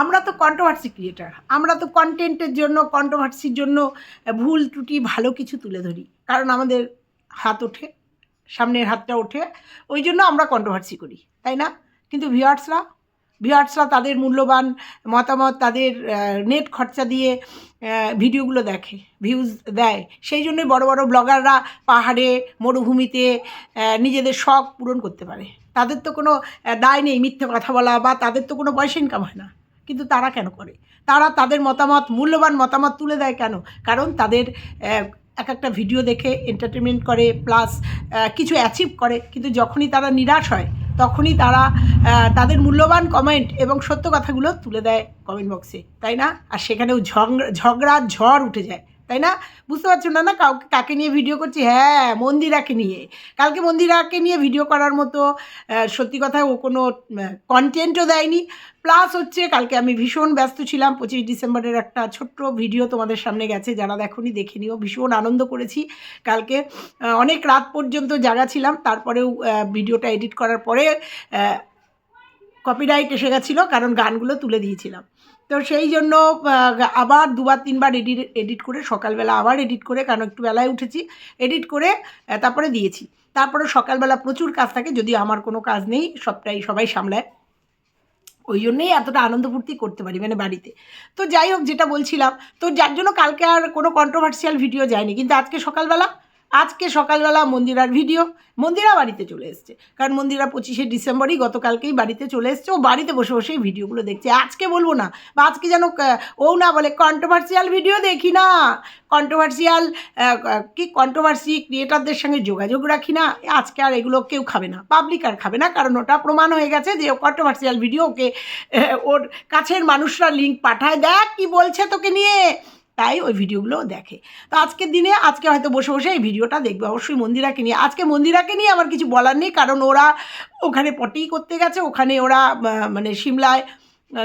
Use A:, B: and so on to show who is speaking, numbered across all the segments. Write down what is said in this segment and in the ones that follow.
A: আমরা তো controversy creator আমরা তো কন্টেন্টের জন্য কন্ট্রোভার্সির জন্য ভুল, ত্রুটি, ভালো কিছু তুলে ধরি। কারণ আমাদের হাত ওঠে, সামনের হাতটা ওঠে, ওই জন্য আমরা কন্ট্রোভার্সি করি, তাই না? কিন্তু ভিউয়ার্সরা ভিউয়ার্সরা তাদের মূল্যবান মতামত, তাদের নেট খরচা দিয়ে ভিডিওগুলো দেখে ভিউজ দেয়। সেই জন্যই বড় বড় ব্লগাররা পাহাড়ে, মরুভূমিতে নিজেদের শখ পূরণ করতে পারে। তাদের তো কোনো দায় নেই মিথ্যে কথা বলা বা তাদের তো কোনো পয়সা ইনকাম হয় না। কিন্তু তারা কেন করে? তারা তাদের মতামত, মূল্যবান মতামত তুলে দেয় কেন? কারণ তাদের এক একটা ভিডিও দেখে এন্টারটেনমেন্ট করে প্লাস কিছু অ্যাচিভ করে, কিন্তু যখনই তারা নিরাশ হয়, তখনই তারা তাদের মূল্যবান কমেন্ট এবং সত্য কথাগুলো তুলে দেয় কমেন্ট বক্সে তাই না? আর সেখানেও ঝগড়া ঝগড়া, ঝড় উঠে যায়। তাই না? বুঝতে পারছ না না? কাউকে, কাকে নিয়ে ভিডিও করছি? হ্যাঁ মন্দিরাকে নিয়ে। কালকে মন্দিরাকে নিয়ে ভিডিও করার মতো সত্যি কথা ও কোনো কন্টেন্টও দেয়নি। প্লাস হচ্ছে, কালকে আমি ভীষণ ব্যস্ত ছিলাম। পঁচিশ ডিসেম্বরের একটা ছোট্ট ভিডিও তোমাদের সামনে গেছে, যারা দেখোনি, দেখে নিও। ভীষণ আনন্দ করেছি। কালকে অনেক রাত পর্যন্ত জাগা ছিলাম। তারপরেও ভিডিওটা এডিট করার পরে কপিরাইট এসে গেছিল, কারণ গানগুলো তুলে দিয়েছিলাম। তো সেই জন্য আবার দুবার, তিনবার এডিট এডিট করে সকালবেলা আবার এডিট করে, কারণ একটু বেলায় উঠেছি এডিট করে তারপরে দিয়েছি। তারপরে সকালবেলা প্রচুর কাজ থাকে যদি আমার কোনো কাজ নেই, সবটাই সবাই সামলায়। ওই জন্যেই এতটা আনন্দ ফুর্তি করতে পারি মানে বাড়িতে। তো যাই হোক, যেটা বলছিলাম, তো যার জন্য কালকে আর কোনো কন্ট্রোভার্সিয়াল ভিডিও যায়নি, কিন্তু আজকে সকালবেলা আজকে সকালবেলা মন্দিরার ভিডিও মন্দিরা বাড়িতে চলে এসছে। কারণ মন্দিরা পঁচিশে ডিসেম্বরই গতকালকেই বাড়িতে চলে এসছে, ও বাড়িতে বসে বসেই ভিডিওগুলো দেখছে। আজকে বলব না, বা আজকে যেন ও না বলে কন্ট্রোভার্সিয়াল ভিডিও দেখি না। কন্ট্রোভার্সিয়াল কি কন্ট্রোভার্সি ক্রিয়েটারদের সঙ্গে যোগাযোগ রাখি না। আজকে আর এগুলো কেউ খাবে না পাবলিক আর খাবে না, কারণ ওটা প্রমাণ হয়ে গেছে যে কন্ট্রোভার্সিয়াল ভিডিও ওকে ওর কাছের মানুষরা লিঙ্ক পাঠায়। দেখ কি বলছে তোকে নিয়ে। তাই ওই ভিডিওগুলো দেখে। তো আজকের দিনে আজকে হয়তো বসে বসে এই ভিডিওটা দেখবে, অবশ্যই মন্দিরাকে নিয়ে। আজকে মন্দিরাকে নিয়ে আমার কিছু বলার নেই, কারণ ওরা ওখানে পটি করতে গেছে, ওখানে ওরা মানে সিমলায়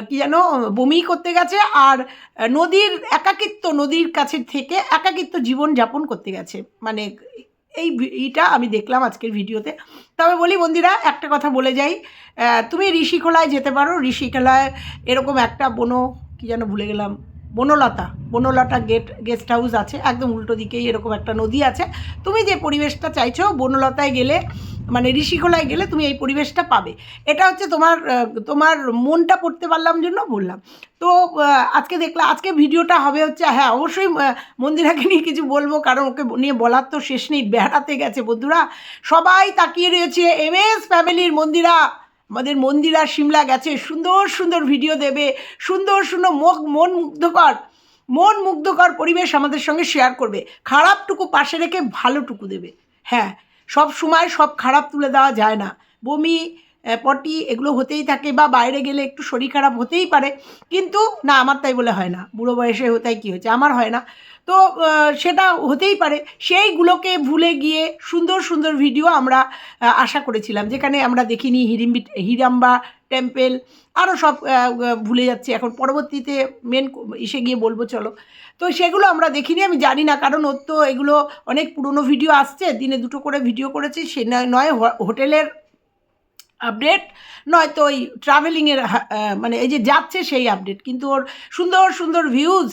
A: কি যেন, বমি করতে গেছে, আর নদীর একাকিত্ব, নদীর কাছে থেকে একাকিত্ব জীবন যাপন করতে গেছে। মানে এই এইটা আমি দেখলাম আজকের ভিডিওতে। তবে বলি বন্দিরা একটা কথা বলে যাই তুমি ঋষিখোলায় যেতে পারো। ঋষিখোলায় এরকম একটা বনো, কি যেন ভুলে গেলাম। Banalata Banalata gate guest house আছে, একদম উল্টো দিকেই এরকম একটা নদী আছে। তুমি যে পরিবেশটা চাইছো, বনলতায় গেলে মানে ঋষিখোলায় গেলে তুমি এই পরিবেশটা পাবে। এটা হচ্ছে তোমার তোমার মনটা পড়তে পারলাম জন্য বললাম। তো আজকে দেখলাম আজকে ভিডিওটা হবে হচ্ছে হ্যাঁ অবশ্যই মন্দিরাকে নিয়ে কিছু বলব, কারণ ওকে নিয়ে বলার তো শেষ নেই, বেড়াতে গেছে বন্ধুরা। সবাই তাকিয়ে রয়েছে এম এস ফ্যামিলির মন্দিরা। আমাদের মন্দিরা শিমলা গেছে, সুন্দর সুন্দর ভিডিও দেবে, সুন্দর সুন্দর মুখ মন মুগ্ধকর মন মুগ্ধকর পরিবেশ আমাদের সঙ্গে শেয়ার করবে। খারাপটুকু পাশে রেখে ভালোটুকু দেবে। হ্যাঁ সব সময় সব খারাপ তুলে দেওয়া যায় না। বমি পটি এগুলো হতেই থাকে বা বাইরে গেলে একটু শরীর খারাপ হতেই পারে। কিন্তু না, আমার তাই বলে হয় না। বুড়ো বয়সে হতাই কী হয়েছে? আমার হয় না। তো সেটা হতেই পারে। সেইগুলোকে ভুলে গিয়ে সুন্দর সুন্দর ভিডিও আমরা আশা করেছিলাম। যেখানে আমরা দেখিনি হিরিম্বি, হিরাম্বা টেম্পেল আরও সব ভুলে যাচ্ছি। এখন পরবর্তীতে মেন এসে গিয়ে বলব, চলো। তো সেগুলো আমরা দেখিনি, আমি জানি না। কারণ ওর তো এগুলো অনেক পুরনো ভিডিও আসছে। দিনে দুটো করে ভিডিও করেছি। সে নয় হোটেলের আপডেট নয়তো ওই ট্রাভেলিংয়ের মানে এই যে যাচ্ছে সেই আপডেট কিন্তু ওর সুন্দর সুন্দর ভিউজ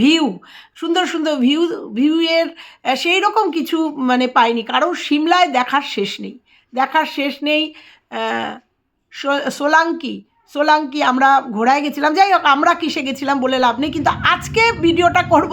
A: ভিউ সুন্দর সুন্দর ভিউ ভিউয়ের সেই রকম কিছু মানে পাইনি, কারণ সিমলায় দেখার শেষ নেই, দেখার শেষ নেই সোলাঙ্কি সোলাঙ্কি আমরা ঘোড়ায় গেছিলাম। যাই হোক আমরা কিসে গেছিলাম বলে লাভ নেই কিন্তু আজকে ভিডিওটা করব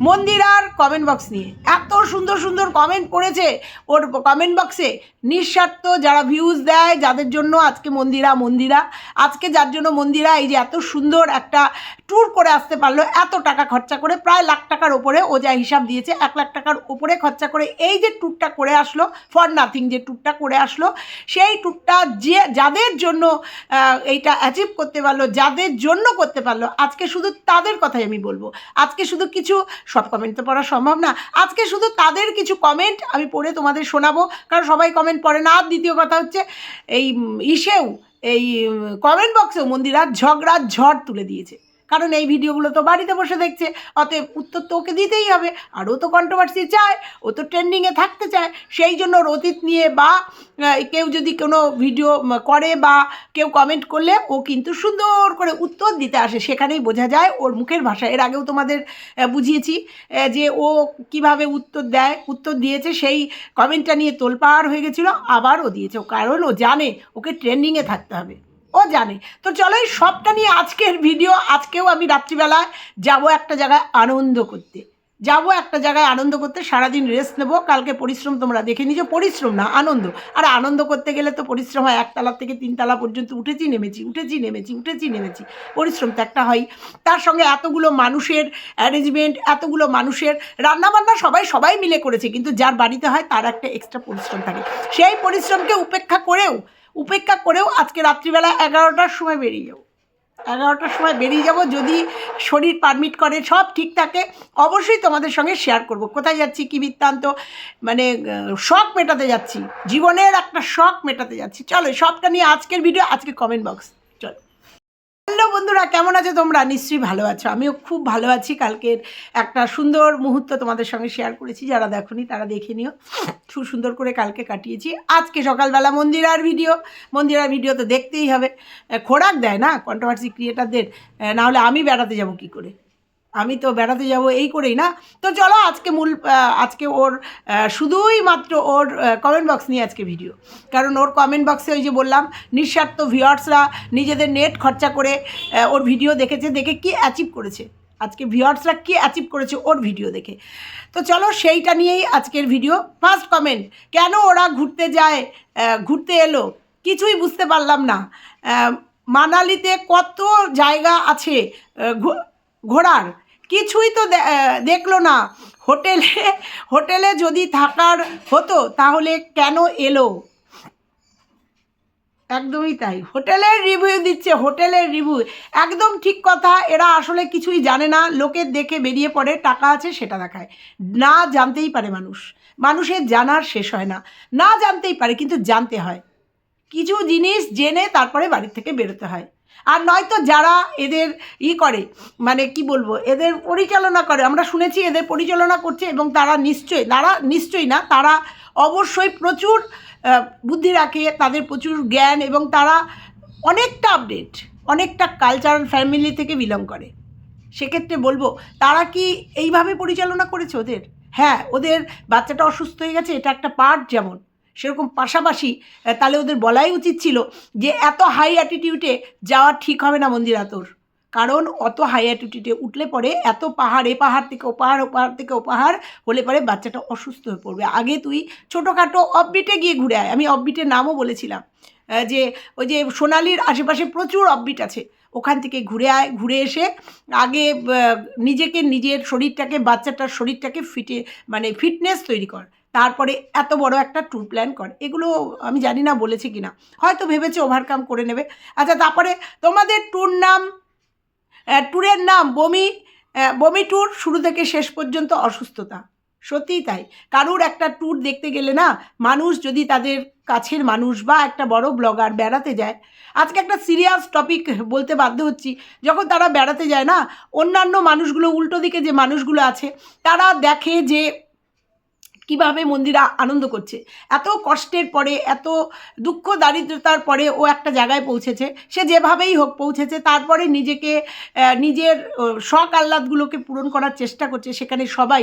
A: মন্দিরার কমেন্ট বক্স নিয়ে। এত সুন্দর সুন্দর কমেন্ট পড়েছে ওর কমেন্ট বক্সে নিঃস্বার্থ যারা ভিউজ দেয় যাদের জন্য আজকে মন্দিরা মন্দিরা আজকে যার জন্য মন্দিরা এই যে এত সুন্দর একটা ট্যুর করে আসতে পারল এত টাকা খরচা করে প্রায় লাখ টাকার ওপরে ও যা হিসাব দিয়েছে এক লাখ টাকার ওপরে খরচা করে এই যে ট্যুরটা করে আসলো ফর নাথিং যে ট্যুরটা করে আসলো সেই ট্যুরটা যে যাদের জন্য আহ, এইটা অ্যাচিভ করতে পারল, যাদের জন্য করতে পারল, আজকে শুধু তাদের কথাই আমি বলব। আজকে শুধু কিছু, সব কমেন্ট তো পড়া সম্ভব না, আজকে শুধু তাদের কিছু কমেন্ট আমি পড়ে তোমাদের শোনাবো, কারণ সবাই কমেন্ট পড়ে না। আর দ্বিতীয় কথা হচ্ছে, এই ইসেও, এই কমেন্ট বক্সেও মন্দিরার ঝগড়ার ঝড় তুলে দিয়েছে। কারণ এই ভিডিওগুলো তো বাড়িতে বসে দেখছে, অতএব উত্তর তো ওকে দিতেই হবে। আর ও তো কন্ট্রোভার্সি চায়, ও তো ট্রেন্ডিংয়ে থাকতে চায়, সেই জন্য ওর অতীত নিয়ে বা কেউ যদি কোনো ভিডিও করে বা কেউ কমেন্ট করলে ও কিন্তু সুন্দর করে উত্তর দিতে আসে। সেখানেই বোঝা যায় ওর মুখের ভাষা। এর আগেও তোমাদের বুঝিয়েছি যে ও কীভাবে উত্তর দেয়, উত্তর দিয়েছে, সেই কমেন্টটা নিয়ে তোলপাড় হয়ে গেছিল, আবার ও দিয়েছে। কারণ ও জানে, ওকে ট্রেন্ডিংয়ে থাকতে হবে। ও জানে। তো চলো এই সবটা নিয়ে আজকের ভিডিও আজকেও আমি রাত্রিবেলায় যাব একটা জায়গায় আনন্দ করতে। যাব একটা জায়গায় আনন্দ করতে, সারাদিন রেস্ট নেব। কালকে পরিশ্রম তোমরা দেখে নিજો পরিশ্রম না, আনন্দ। আর আনন্দ করতে গেলে তো পরিশ্রম হয়। একতলা থেকে তিনতলা পর্যন্ত উঠেছি, নেমেছি উঠেছি নেমেছি উঠেছি, নেমেছি। পরিশ্রম তো একটা হয় তার সঙ্গে এতগুলো মানুষের অ্যারেঞ্জমেন্ট এতগুলো মানুষের রান্নাবান্না সবাই সবাই মিলে করেছে। কিন্তু যার বাড়িতে হয়, তার একটা এক্সট্রা পরিশ্রম থাকে। সেই পরিশ্রমকে উপেক্ষা করেও উপেক্ষা করেও আজকে রাত্রিবেলা এগারোটার সময় বেরিয়ে যাব। এগারোটার সময় বেরিয়ে যাব যদি শরীর পারমিট করে, সব ঠিক থাকে, অবশ্যই তোমাদের সঙ্গে শেয়ার করব। কোথায় যাচ্ছি, কী বৃত্তান্ত? মানে শখ মেটাতে যাচ্ছি। জীবনের একটা শখ মেটাতে যাচ্ছি। চলো সবটা নিয়ে আজকের ভিডিও আজকে কমেন্ট বক্স হ্যালো বন্ধুরা, কেমন আছো তোমরা? নিশ্চয়ই ভালো আছো। আমিও খুব ভালো আছি। কালকের একটা সুন্দর মুহূর্ত তোমাদের সঙ্গে শেয়ার করেছি। যারা দেখোনি, তারা দেখে নিও। খুব সুন্দর করে কালকে কাটিয়েছি। আজকে সকালবেলা মন্দিরার ভিডিও মন্দিরার ভিডিও তো দেখতেই হবে। খোরাক দেয় না কন্ট্রোভার্সি ক্রিয়েটারদের নাহলে আমি বেড়াতে যাব কি করে? আমি তো বেড়াতে যাব এই করেই না? তো চলো আজকে মূল আজকে ওর শুধুই মাত্র ওর কমেন্ট বক্স নিয়ে আজকে ভিডিও কারণ ওর কমেন্ট বক্সে ওই যে বললাম, নিঃস্বার্থ ভিউয়ার্সরা নিজেদের নেট খরচা করে ওর ভিডিও দেখেছে, দেখে কি অ্যাচিভ করেছে? আজকে ভিউয়ার্সরা কি অ্যাচিভ করেছে ওর ভিডিও দেখে? তো চলো সেইটা নিয়েই আজকের ভিডিও ফার্স্ট কমেন্ট কেন ওরা ঘুরতে যায় ঘুরতে এলো? কিছুই বুঝতে পারলাম না। মানালিতে কত জায়গা আছে ঘোরার? কিছুই তো দেখল না। হোটেলে হোটেলে যদি থাকার হতো, তাহলে কেন এলো? একদমই তাই। হোটেলের রিভিউ দিচ্ছে, হোটেলের রিভিউ একদম ঠিক কথা, এরা আসলে কিছুই জানে না। লোকের দেখে বেরিয়ে পড়ে, টাকা আছে সেটা দেখায়। না জানতেই পারে মানুষ। মানুষের জানার শেষ হয় না। না জানতেই পারে, কিন্তু জানতে হয়। কিছু জিনিস জেনে তারপরে বাড়ির থেকে বেরোতে হয়। আর নয়তো যারা এদের ই করে মানে কি বলব, এদের পরিচালনা করে, আমরা শুনেছি এদের পরিচালনা করছে এবং তারা নিশ্চয়ই তারা নিশ্চয়ই না, তারা অবশ্যই প্রচুর বুদ্ধি রাখে তাদের প্রচুর জ্ঞান এবং তারা অনেকটা আপডেট অনেকটা কালচারাল ফ্যামিলি থেকে বিলং করে। সেক্ষেত্রে বলব, তারা কি এইভাবে পরিচালনা করেছে ওদের? হ্যাঁ ওদের বাচ্চাটা অসুস্থ হয়ে গেছে, এটা একটা পার্ট যেমন। সেরকম পাশাপাশি তাহলে ওদের বলাই উচিত ছিল যে এত হাই অ্যাটিটিউডে যাওয়া ঠিক হবে না মন্দিরা তোর কারণ অত হাই অ্যাটিটিউডে উঠলে পরে এত পাহাড়, এ পাহাড় থেকে ও পাহাড় ও পাহাড় থেকে ও পাহাড় হলে পরে বাচ্চাটা অসুস্থ হয়ে পড়বে। আগে তুই ছোটোখাটো অফবিটে গিয়ে ঘুরে আয়। আমি অফবিটের নামও বলেছিলাম যে ওই যে সোনালির আশেপাশে প্রচুর অফবিট আছে। ওখান থেকে ঘুরে আয়, ঘুরে এসে আগে নিজেকে, নিজের শরীরটাকে, বাচ্চাটার শরীরটাকে ফিটে মানে ফিটনেস তৈরি কর। তারপরে এত বড় একটা ট্যুর প্ল্যান কর। এগুলো আমি জানি না বলেছে কি না হয়তো ভেবেছে ওভারকাম করে নেবে। আচ্ছা তারপরে তোমাদের ট্যুর নাম ট্যুরের নাম, বমি বমি ট্যুর শুরু থেকে শেষ পর্যন্ত অসুস্থতা। সত্যিই তাই। কারুর একটা ট্যুর দেখতে গেলে না, মানুষ যদি তাদের কাছের মানুষ বা একটা বড় ব্লগার বেড়াতে যায়, আজকে একটা সিরিয়াস টপিক বলতে বাধ্য হচ্ছি, যখন তারা বেড়াতে যায় না, অন্যান্য মানুষগুলো, উল্টো দিকে যে মানুষগুলো আছে, তারা দেখে যে কীভাবে মন্দিরা আনন্দ করছে? এত কষ্টের পরে, এত দুঃখ দারিদ্রতার পরে ও একটা জায়গায় পৌঁছেছে। সে যেভাবেই হোক পৌঁছেছে, তারপরে নিজেকে নিজের শখ আহ্লাদগুলোকে পূরণ করার চেষ্টা করছে। সেখানে সবাই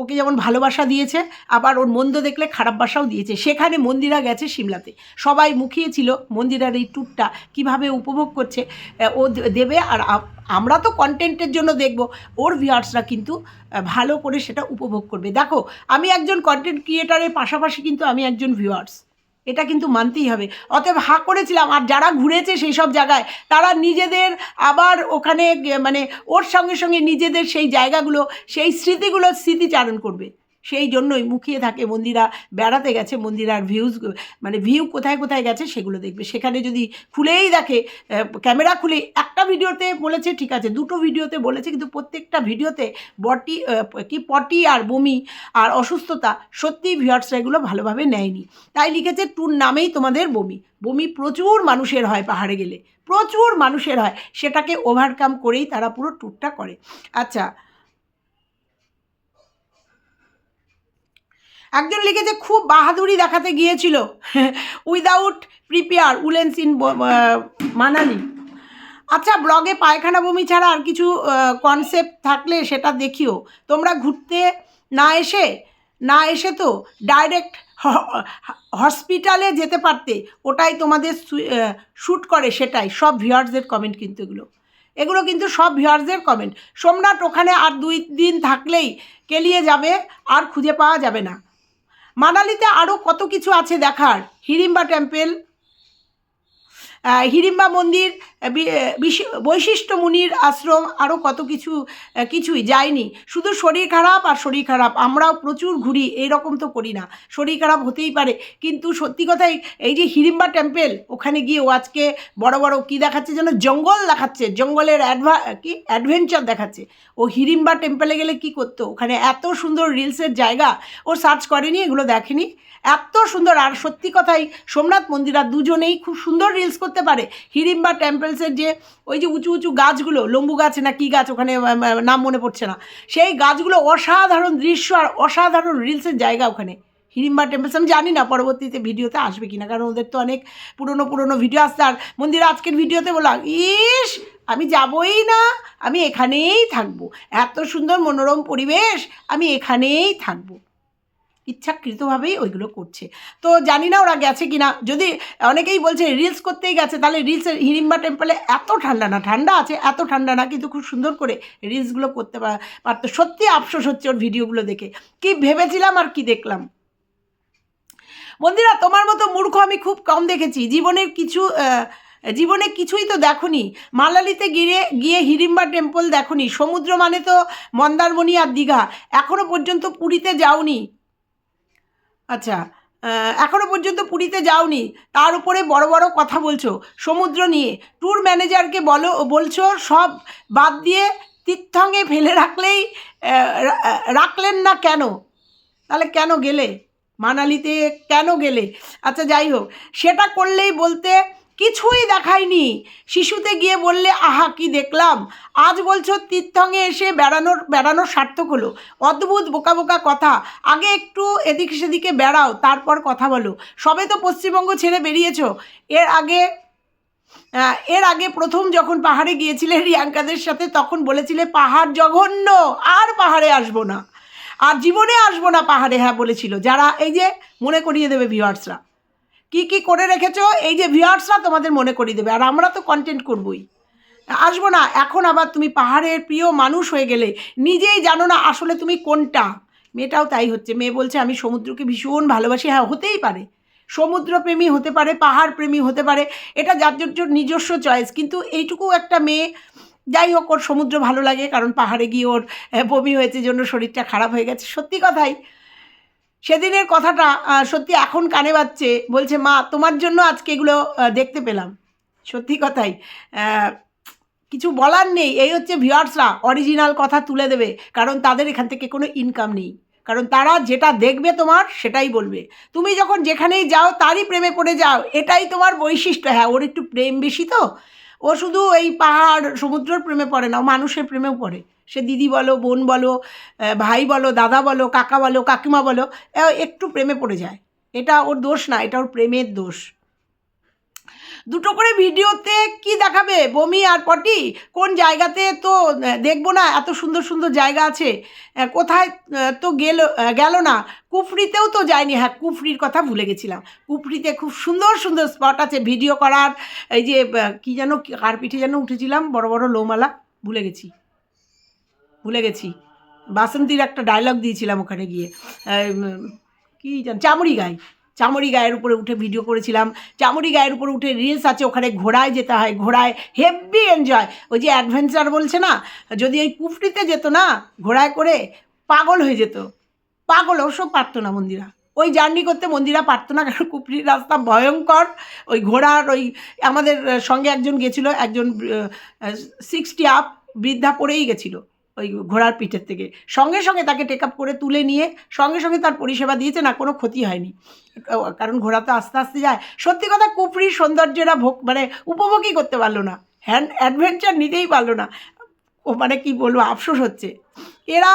A: ওকে যেমন ভালোবাসা দিয়েছে, আবার ওর মন্দ দেখলে খারাপ বাসাও দিয়েছে। সেখানে মন্দিরা গেছে সিমলাতে। সবাই মুখিয়েছিল মন্দিরার এই ট্যুরটা কীভাবে উপভোগ করছে ও দেবে। আর আমরা তো কন্টেন্টের জন্য দেখব। ওর ভিউয়ার্সরা কিন্তু ভালো করে সেটা উপভোগ করবে। দেখো, আমি একজন কন্টেন্ট ক্রিয়েটারের পাশাপাশি কিন্তু আমি একজন ভিউয়ার্স এটা কিন্তু মানতেই হবে। অতএব হা করেছিলাম, আর যারা ঘুরেছে সেই সব জায়গায়, তারা নিজেদের আবার ওখানে মানে ওর সঙ্গে সঙ্গে নিজেদের সেই জায়গাগুলো, সেই স্মৃতিগুলো স্মৃতিচারণ করবে। সেই জন্যই মুখিয়ে থাকে মন্দিরা, বেড়াতে গেছে মন্দিরার ভিউজ মানে ভিউ কোথায় কোথায় গেছে সেগুলো দেখবে। সেখানে যদি খুলেই দেখে ক্যামেরা খুলে, একটা ভিডিওতে বলেছে, ঠিক আছে, দুটো ভিডিওতে বলেছে, কিন্তু প্রত্যেকটা ভিডিওতে বটি কি পটি আর বমি আর অসুস্থতা সত্যিই ভিউয়ার্সরা এগুলো ভালোভাবে নেয়নি। তাই লিখেছে ট্যুর নামেই তোমাদের বমি। বমি প্রচুর মানুষের হয় পাহাড়ে গেলে। প্রচুর মানুষের হয়। সেটাকে ওভারকাম করেই তারা পুরো ট্যুরটা করে। আচ্ছা একজন লিখেছে, খুব বাহাদুরি দেখাতে গিয়েছিল। Without prepare woollens in Manali. আচ্ছা ব্লগে পায়খানা বমি ছাড়া আর কিছু কনসেপ্ট থাকলে সেটা দেখিও। তোমরা ঘুরতে না এসে না এসে তো ডাইরেক্ট হসপিটালে যেতে পারতে। ওটাই তোমাদের শ্যুট করে সেটাই। সব ভিউয়ার্সদের কমেন্ট কিন্তু এগুলো। এগুলো কিন্তু সব ভিউয়ার্সদের কমেন্ট সোমনাথ ওখানে আর দুই দিন থাকলেই কেলিয়ে যাবে, আর খুঁজে পাওয়া যাবে না। মানালিতে আরও কত কিছু আছে দেখার হিড়িম্বা টেম্পেল হিড়িম্বা মন্দির বৈশিষ্ট্য মুনির আশ্রম আরও কত কিছু কিছুই যায়নি। শুধু শরীর খারাপ আর শরীর খারাপ। আমরাও প্রচুর ঘুরি, এইরকম তো করি না। শরীর খারাপ হতেই পারে। কিন্তু সত্যি কথাই, এই যে হিড়িম্বা টেম্পেল ওখানে গিয়ে ও আজকে বড় বড় কি দেখাচ্ছে যেন? জঙ্গল দেখাচ্ছে। জঙ্গলের অ্যাডভা কি? অ্যাডভেঞ্চার দেখাচ্ছে। ও হিড়িম্বা টেম্পেলে গেলে কি করতো? ওখানে এত সুন্দর রিলসের জায়গা। ও সার্চ করেনি, এগুলো দেখেনি। এত সুন্দর। আর সত্যি কথাই, সোমনাথ মন্দিরা দুজনেই খুব সুন্দর রিলস করতে পারে। হিড়িম্বা টেম্পলসের যে ওই যে উঁচু উঁচু গাছগুলো, লম্বু গাছ না কী গাছ ওখানে নাম মনে পড়ছে না। সেই গাছগুলো অসাধারণ দৃশ্য আর অসাধারণ রিলসের জায়গা ওখানে। হিড়িম্বা টেম্পলস আমি জানি না পরবর্তীতে ভিডিওতে আসবে কিনা, কারণ ওদের তো অনেক পুরনো পুরনো ভিডিও আসছে। আর মন্দিরে, আজকের ভিডিওতে বললাম, ইস, আমি যাবই না, আমি এখানেই থাকব। এত সুন্দর মনোরম পরিবেশ, আমি এখানেই থাকব। ইচ্ছাকৃতভাবেই ওইগুলো করছে। তো জানি না ওরা গেছে কি না যদি অনেকেই বলছে রিলস করতেই গেছে, তাহলে রিলসের হিড়িম্বা টেম্পলে এত ঠান্ডা না, ঠান্ডা আছে, এত ঠান্ডা না, কিন্তু খুব সুন্দর করে রিলসগুলো করতে পারতো। সত্যি আফসোস হচ্ছে ওর ভিডিওগুলো দেখে। কি ভেবেছিলাম আর কি দেখলাম? বন্ধুরা, তোমার মতো মূর্খ আমি খুব কম দেখেছি। জীবনের কিছু জীবনে কিছুই তো দেখনি। মালালিতে গিয়ে গিয়ে হিড়িম্বা টেম্পল দেখনি। সমুদ্র মানে তো মন্দারমণি আর দীঘা। এখনও পর্যন্ত পুরীতে যাওনি। আচ্ছা এখনও এখনও পর্যন্ত পুরীতে যাওনি। তার উপরে বড় বড় কথা বলছো। সমুদ্র নিয়ে। ট্যুর ম্যানেজারকে বলো, বলছো, সব বাদ দিয়ে তীর্থঙ্গে ফেলে রাখলেই রাখলেন না কেন? তাহলে কেন গেলে? মানালিতে কেন গেলে? আচ্ছা যাই হোক। সেটা করলেই বলতে কিছুই দেখায়নি। শিশুতে গিয়ে বললে, আহা, কি দেখলাম? আজ বলছো তীর্থঙ্গে এসে বেড়ানোর বেড়ানোর সার্থক হলো। অদ্ভুত বোকা বোকা কথা। আগে একটু এদিক সেদিকে বেড়াও, তারপর কথা বলো। সবে তো পশ্চিমবঙ্গ ছেড়ে বেরিয়েছো। এর আগে এর আগে প্রথম যখন পাহাড়ে গিয়েছিলে রিয়াঙ্কাদের সাথে, তখন বলেছিলে, পাহাড় জঘন্য, আর পাহাড়ে আসব না। আর জীবনে আসব না পাহাড়ে হ্যাঁ বলেছিল। যারা, এই যে, মনে করিয়ে দেবে ভিউয়ার্সরা কি কি করে রেখেছো? এই যে ভিউয়ার্সরা তোমাদের মনে করিয়ে দেবে, আর আমরা তো কন্টেন্ট করবই। আসব না, এখন আবার তুমি পাহাড়ের প্রিয় মানুষ হয়ে গেলে, নিজেই জানো না আসলে তুমি কোনটা। মেয়েটাও তাই হচ্ছে, মেয়ে বলছে, আমি সমুদ্রকে ভীষণ ভালোবাসি। হ্যাঁ হতেই পারে। সমুদ্রপ্রেমী হতে পারে পাহাড় প্রেমী হতে পারে, এটা যার নিজস্ব চয়েস কিন্তু এইটুকু একটা মেয়ে, যাই হোক, ওর সমুদ্র ভালো লাগে, কারণ পাহাড়ে গিয়ে ওর বমি হয়েছে জন্য শরীরটা খারাপ হয়ে গেছে। সত্যি কথাই সেদিনের কথাটা সত্যি এখন কানে বাজছে। বলছে, মা, তোমার জন্য আজকে এগুলো দেখতে পেলাম। সত্যি কথাই। কিছু বলার নেই। এই হচ্ছে ভিউয়ার্সরা অরিজিনাল কথা তুলে দেবে। কারণ তাদের এখান থেকে কোনো ইনকাম নেই। কারণ তারা যেটা দেখবে তোমার, সেটাই বলবে। তুমি যখন যেখানেই যাও, তারই প্রেমে পড়ে যাও। এটাই তোমার বৈশিষ্ট্য। হ্যাঁ ওর একটু প্রেম বেশি তো? ও শুধু এই পাহাড়, সমুদ্রের প্রেমে পড়ে না, ও মানুষের প্রেমেও পড়ে। সে দিদি বলো, বোন বলো ভাই বলো, দাদা বলো, কাকা বলো, কাকিমা বলো একটু প্রেমে পড়ে যায়। এটা ওর দোষ না, এটা ওর প্রেমের দোষ। দুটো করে ভিডিওতে কি দেখাবে? বমি আর পটি? কোন জায়গাতে তো দেখব না, এত সুন্দর সুন্দর জায়গা আছে। কোথায় তো গেল গেল না। কুফরিতেও তো যায়নি হ্যাঁ কুফরির কথা ভুলে গেছিলাম। কুফরিতে খুব সুন্দর সুন্দর স্পট আছে ভিডিও করার। এই যে কি যেন, কার পিঠে যেন উঠেছিলাম, বড় বড় লোমালা, ভুলে গেছি। ভুলে গেছি। বাসন্তীর একটা ডায়লগ দিয়েছিলাম ওখানে গিয়ে। কি জান, চামড়ি গাই চামড়ি গায়ের উপরে উঠে ভিডিও করেছিলাম। চামড়ি গায়ের উপরে উঠে রিলস আছে, ওখানে ঘোড়ায় যেতে হয়, ঘোড়ায় হেভি এনজয় ওই যে অ্যাডভেঞ্চার বলছে না, যদি ওই কুফরিতে যেত না, ঘোড়ায় করে পাগল হয়ে যেত। পাগল ওসব পারতো না মন্দিরা। ওই জার্নি করতে মন্দিরা পারতো না, কারণ কুপরির রাস্তা ভয়ঙ্কর। ওই ঘোড়ার ওই, আমাদের সঙ্গে একজন গেছিল, একজন সিক্সটি আপ বৃদ্ধা পড়েই গেছিল। ওই ঘোড়ার পিঠের থেকে। সঙ্গে সঙ্গে তাকে টেক আপ করে তুলে নিয়ে সঙ্গে সঙ্গে তার পরিষেবা দিয়েছে না কোনো ক্ষতি হয়নি। কারণ ঘোড়া তো আস্তে আস্তে যায়। সত্যি কথা কুফরি সৌন্দর্যেরা ভোগ মানে উপভোগই করতে পারল না। হ্যান্ড অ্যাডভেঞ্চার নিতেই পারল না। ও মানে কি বলব, আফসোস হচ্ছে। এরা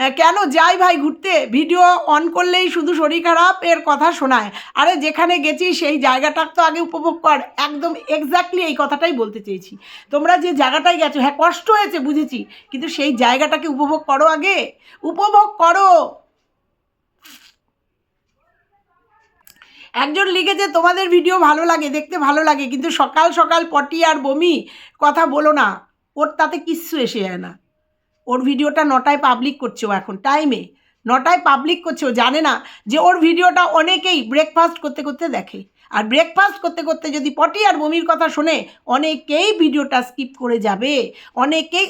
A: কেন যাই ভাই ঘুরতে? ভিডিও অন করলেই শুধু শরীর খারাপ, এর কথা শোনায়। আরে যেখানে গেছি, সেই জায়গাটা তো আগে উপভোগ কর। একদম এক্স্যাক্টলি এই কথাটাই বলতে চেয়েছি। তোমরা যে জায়গাটায় গেছো হ্যাঁ কষ্ট হয়েছে, বুঝেছি। কিন্তু সেই জায়গাটাকে উপভোগ করো আগে। উপভোগ করো। একজন লিখেছে, তোমাদের ভিডিও ভালো লাগে, দেখতে ভালো লাগে, কিন্তু সকাল সকাল পটি আর বমি, কথা বলো না। ওর তাতে কিচ্ছু এসে যায় না। ওর ভিডিওটা নটায় পাবলিক করছে ও এখন টাইমে নটায় পাবলিক করছে, ও জানে না যে ওর ভিডিওটা অনেকেই ব্রেকফাস্ট করতে করতে দেখে। আর ব্রেকফাস্ট করতে করতে যদি পটি আর বমির কথা শোনে, অনেকেই ভিডিওটা স্কিপ করে যাবে। অনেকেই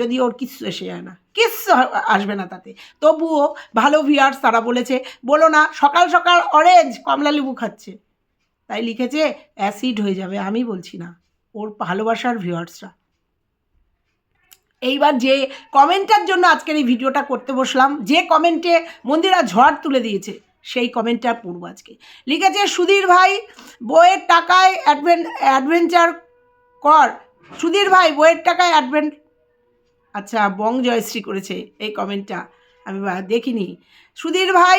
A: যদি ওর কিচ্ছু এসে যায় না, কিচ্ছু আসবে না তাতে। তবুও ভালো ভিয়ার্স তারা বলেছে, বলো না, সকাল সকাল অরেঞ্জ কমলা লেবু খাচ্ছে। তাই লিখেছে অ্যাসিড হয়ে যাবে। আমি বলছি না, ওর ভালোবাসার ভিউয়ার্সরা এইবার যে কমেন্টার জন্য আজকের এই ভিডিওটা করতে বসলাম, যে কমেন্টে মন্দিরা ঝড় তুলে দিয়েছে, সেই কমেন্টটা পূর্ব আজকে। লিখেছে, সুধীর ভাই, বইয়ের টাকায় অ্যাডভেন অ্যাডভেঞ্চার কর। সুধীর ভাই, বইয়ের টাকায় অ্যাডভেন আচ্ছা বং জয়শ্রী করেছে এই কমেন্টটা, আমি দেখিনি। সুধীর ভাই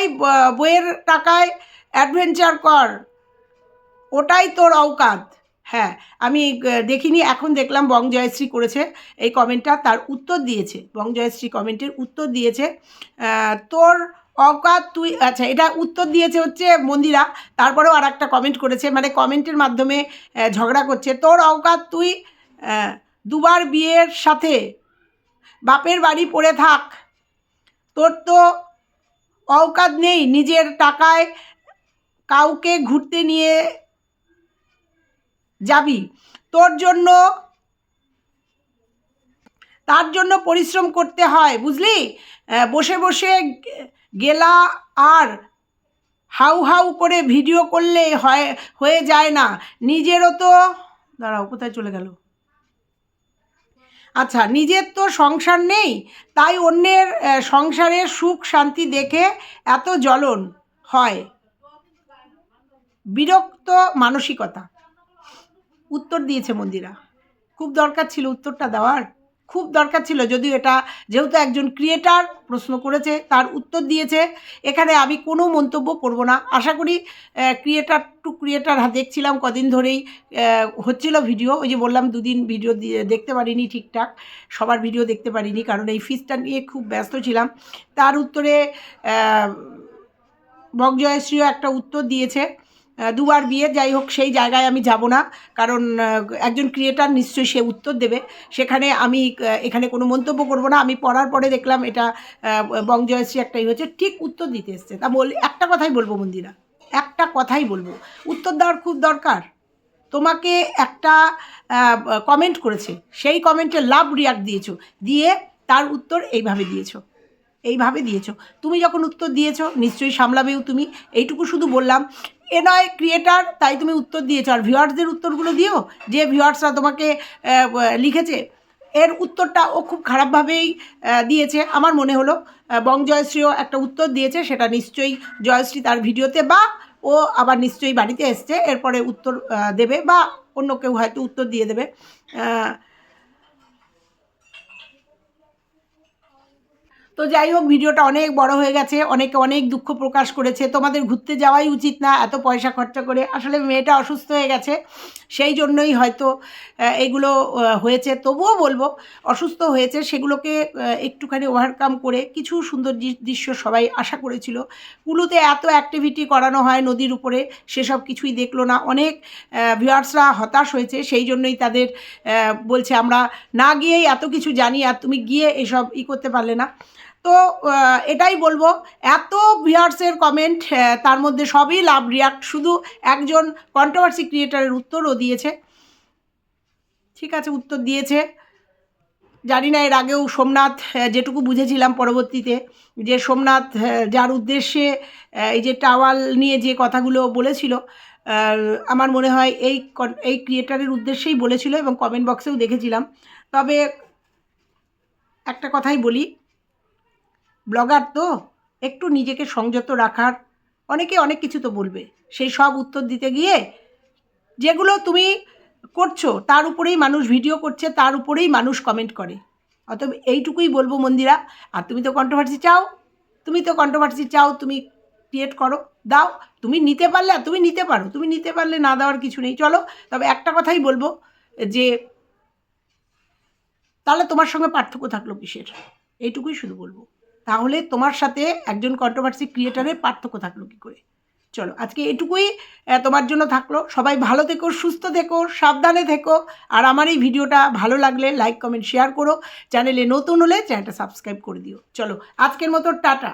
A: বইয়ের টাকায় অ্যাডভেঞ্চার কর। ওটাই তোর অওকাত হ্যাঁ আমি দেখিনি, এখন দেখলাম বং জয়শ্রী করেছে। এই কমেন্টটা তার উত্তর দিয়েছে। বং জয়শ্রী কমেন্টের উত্তর দিয়েছে তোর অকাত তুই আচ্ছা এটা উত্তর দিয়েছে হচ্ছে মন্দিরা, তারপরেও আর একটা কমেন্ট করেছে মানে কমেন্টের মাধ্যমে ঝগড়া করছে। তোর অকাত তুই দুবার বিয়ের সাথে বাপের বাড়ি পড়ে থাক। তোর তো অওকাত নেই, নিজের টাকায় কাউকে ঘুরতে নিয়ে যাবি। তোর জন্য তার জন্য পরিশ্রম করতে হয় বুঝলি? বসে বসে গেলা আর হাউ হাউ করে ভিডিও করলে হয় হয়ে যায় না। নিজেরও তো দাঁড়াও কোথায় চলে গেল? আচ্ছা নিজের তো সংসার নেই তাই অন্যের আহ, সংসারের সুখ শান্তি দেখে এত জ্বলন হয়। বিরক্ত মানসিকতা। উত্তর দিয়েছে মন্দিরা। খুব দরকার ছিল উত্তরটা দেওয়ার। খুব দরকার ছিল, যদিও এটা যেহেতু একজন ক্রিয়েটার প্রশ্ন করেছে, তার উত্তর দিয়েছে। এখানে আমি কোনো মন্তব্য করব না। আশা করি ক্রিয়েটার টু ক্রিয়েটার দেখছিলাম কদিন ধরেই হচ্ছিল ভিডিও। ওই যে বললাম, দুদিন ভিডিও দেখতে পারিনি ঠিকঠাক। সবার ভিডিও দেখতে পারিনি, কারণ এই ফিজটা নিয়ে খুব ব্যস্ত ছিলাম। তার উত্তরে বকজয়শ্রীও একটা উত্তর দিয়েছে। দুবার বিয়ে, যাই হোক, সেই জায়গায় আমি যাব না। কারণ একজন ক্রিয়েটার নিশ্চয়ই সে উত্তর দেবে। সেখানে আমি এখানে কোনো মন্তব্য করব না। আমি পড়ার পরে দেখলাম এটা বংজয়শ্রী একটাই হয়েছে। ঠিক উত্তর দিতে এসছে। তা বল, একটা কথাই বলব মন্দিরা, একটা কথাই বলব। উত্তর দেওয়ার খুব দরকার। তোমাকে একটা কমেন্ট করেছে। সেই কমেন্টে লাভ রিয়াক্ট দিয়েছ। দিয়ে তার উত্তর এইভাবে দিয়েছ। এইভাবে দিয়েছ। তুমি যখন উত্তর দিয়েছ, নিশ্চয়ই সামলাবেও তুমি। এইটুকু শুধু বললাম। এ নয় ক্রিয়েটার তাই তুমি উত্তর দিয়েছ। আর ভিউয়ার্সদের উত্তরগুলো দিও, যে ভিউয়ার্সরা তোমাকে লিখেছে। এর উত্তরটা ও খুব খারাপভাবেই দিয়েছে। আমার মনে হলো বং জয়শ্রীও একটা উত্তর দিয়েছে, সেটা নিশ্চয়ই জয়শ্রী তার ভিডিওতে, বা ও আবার নিশ্চয়ই বাড়িতে এসছে। এরপরে উত্তর দেবে, বা অন্য কেউ হয়তো উত্তর দিয়ে দেবে। তো যাই হোক ভিডিওটা অনেক বড় হয়ে গেছে, অনেকে অনেক দুঃখ প্রকাশ করেছে। তোমাদের ঘুরতে যাওয়াই উচিত না এত পয়সা খরচা করে। আসলে মেয়েটা অসুস্থ হয়ে গেছে, সেই জন্যই হয়তো এগুলো হয়েছে। তবুও বলব, অসুস্থ হয়েছে, সেগুলোকে একটুখানি ওভারকাম করে কিছু সুন্দর দৃশ্য সবাই আশা করেছিল। কুলুতে এত অ্যাক্টিভিটি করানো হয় নদীর উপরে, সেসব কিছুই দেখল না। অনেক ভিউয়ার্সরা হতাশ হয়েছে, সেই জন্যই তাদের বলছে, আমরা না গিয়েই এত কিছু জানি, আর তুমি গিয়ে এসব ই করতে পারলে না। তো এটাই বলব, এত ভিউয়ার্সের কমেন্ট তার মধ্যে সবই লাভ রিয়াক্ট শুধু একজন কন্ট্রোভার্সি ক্রিয়েটারের উত্তরও দিয়েছে। ঠিক আছে, উত্তর দিয়েছে। জানি না, এর আগেও সোমনাথ যেটুকু বুঝেছিলাম পরবর্তীতে, যে সোমনাথ যার উদ্দেশ্যে এই যে টাওয়াল নিয়ে যে কথাগুলো বলেছিল আমার মনে হয় এই এই ক্রিয়েটারের উদ্দেশ্যেই বলেছিল এবং কমেন্ট বক্সেও দেখেছিলাম। তবে একটা কথাই বলি ব্লগার তো, একটু নিজেকে সংযত রাখার, অনেকে অনেক কিছু তো বলবে। সেই সব উত্তর দিতে গিয়ে যেগুলো তুমি করছ, তার উপরেই মানুষ ভিডিও করছে, তার উপরেই মানুষ কমেন্ট করে। অতএব এইটুকুই বলব মন্দিরা, আর তুমি তো কন্ট্রোভার্সি চাও, তুমি তো কন্ট্রোভার্সি চাও, তুমি ক্রিয়েট করো, দাও। তুমি নিতে পারলে তুমি নিতে পারো, তুমি নিতে পারলে না দেওয়ার কিছু নেই, চলো। তবে একটা কথাই বলব, যে তাহলে তোমার সঙ্গে পার্থক্য থাকল কিসের? এইটুকুই শুধু বলব। তাহলে তোমার সাথে একজন কন্ট্রোভার্সি ক্রিয়েটারের পার্থক্য থাকল কী করে? চলো, আজকে এটুকুই তোমার জন্য থাকল। সবাই ভালো থেকো, সুস্থ থেকো, সাবধানে থেকো। আর আমার এই ভিডিওটা ভালো লাগলে লাইক কমেন্ট শেয়ার করো। চ্যানেলে নতুন হলে চ্যানেলটা সাবস্ক্রাইব করে দিও। চলো, আজকের মতো টাটা।